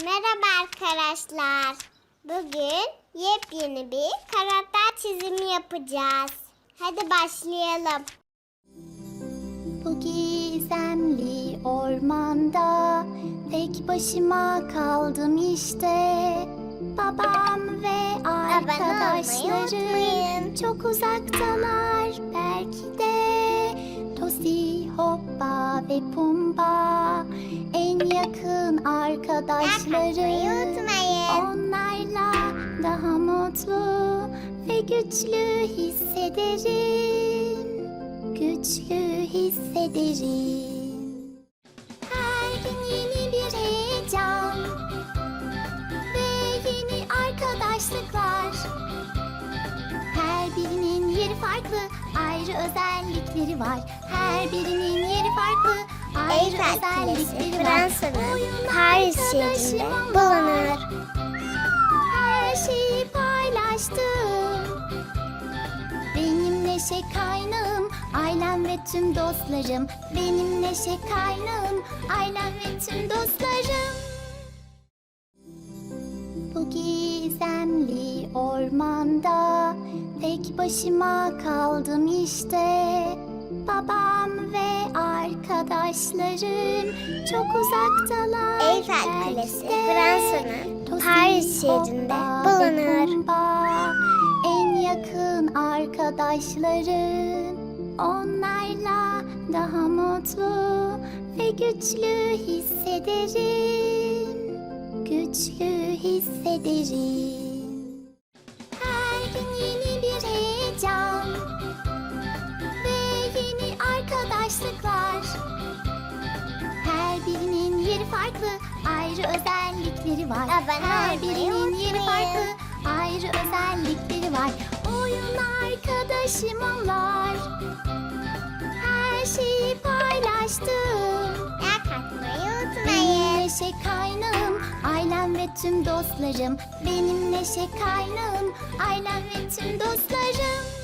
Merhaba arkadaşlar. Bugün yepyeni bir karakter çizimi yapacağız. Hadi başlayalım. Bu gizemli ormanda tek başıma kaldım işte. Babam ve arkadaşlarım çok uzaktalar belki de. Ve Pumba en yakın unutmayın. Onlarla daha mutlu ve güçlü hissederim. Güçlü hissederim. Yeri farklı, ayrı özellikleri var. Her birinin yeri farklı, ayrı Eyfel özellikleri var. Fransa'nın Paris şehrinde bulunur. Her şeyi paylaştım. Benim neşe kaynağım, ailem ve tüm dostlarım. Benim neşe kaynağım, ailem ve tüm dostlarım. Gizemli ormanda tek başıma kaldım işte. Babam ve arkadaşlarım çok uzaktalar. Eyfel de. Fransa'nın Paris şehrinde bulunur. En yakın arkadaşlarım Onlarla daha mutlu ve güçlü hissederim Güçlü hissederim Her gün yeni bir heyecan Ve yeni arkadaşlıklar her birinin yeri farklı, ayrı özellikleri var. Her birinin yeri farklı, ayrı özellikleri var. Oyun arkadaşım onlar. Her şeyi paylaştım. Like tüm dostlarım. Benim neşe kaynağım, ailem ve tüm dostlarım.